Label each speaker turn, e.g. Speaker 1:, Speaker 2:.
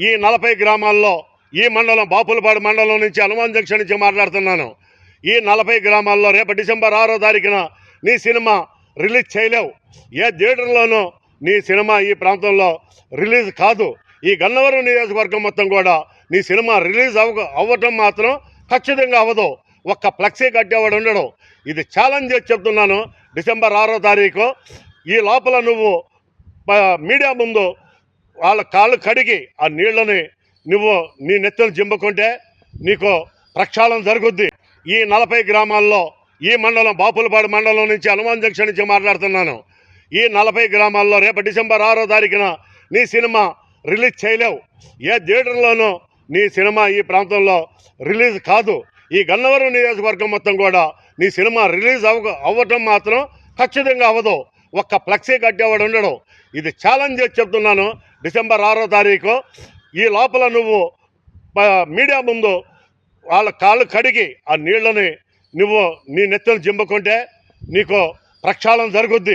Speaker 1: ఈ నలభై గ్రామాల్లో ఈ మండలం బాపులపాడు మండలం నుంచి హనుమాన్ జంక్షన్ నుంచి మాట్లాడుతున్నాను. ఈ నలభై గ్రామాల్లో రేపు డిసెంబర్ ఆరో తారీఖున నీ సినిమా రిలీజ్ చేయలేవు. ఏ థియేటర్లోనూ నీ సినిమా ఈ ప్రాంతంలో రిలీజ్ కాదు. ఈ గన్నవరం నియోజకవర్గం మొత్తం కూడా నీ సినిమా రిలీజ్ అవ అవ్వటం మాత్రం ఖచ్చితంగా అవ్వదు. ఒక్క ఫ్లెక్సీ కట్టేవాడు ఉండడు. ఇది ఛాలెంజ్ చేసి చెప్తున్నాను. డిసెంబర్ ఆరో తారీఖు ఈ లోపల నువ్వు ప- మీడియా ముందు వాళ్ళ కాళ్ళు కడిగి ఆ నీళ్ళని నువ్వు నీ నెత్తలు జింపుకుంటే నీకు ప్రక్షాళన జరుగుద్ది. ఈ నలభై గ్రామాల్లో ఈ మండలం బాపులపాడు మండలం నుంచి హనుమాన్ జంక్షన్ నుంచి మాట్లాడుతున్నాను. ఈ నలభై గ్రామాల్లో రేపు డిసెంబర్ ఆరో తారీఖున నీ సినిమా రిలీజ్ చేయలేవు. ఏ థియేటర్లోనూ నీ సినిమా ఈ ప్రాంతంలో రిలీజ్ కాదు. ఈ గన్నవరం నియోజకవర్గం మొత్తం కూడా నీ సినిమా రిలీజ్ అవ అవ్వటం మాత్రం ఖచ్చితంగా అవ్వదు. ఒక్క ఫ్లెక్సీ కట్టేవాడు ఉండడు. ఇది ఛాలెంజ్ చేసి చెప్తున్నాను. డిసెంబర్ ఆరో తారీఖు. ఈ లోపల నువ్వు మీడియా ముందు వాళ్ళ కాళ్ళు కడిగి ఆ నీళ్ళని నువ్వు నీ నెత్తలు జింపుకుంటే నీకు ప్రక్షాళన జరుగుద్ది.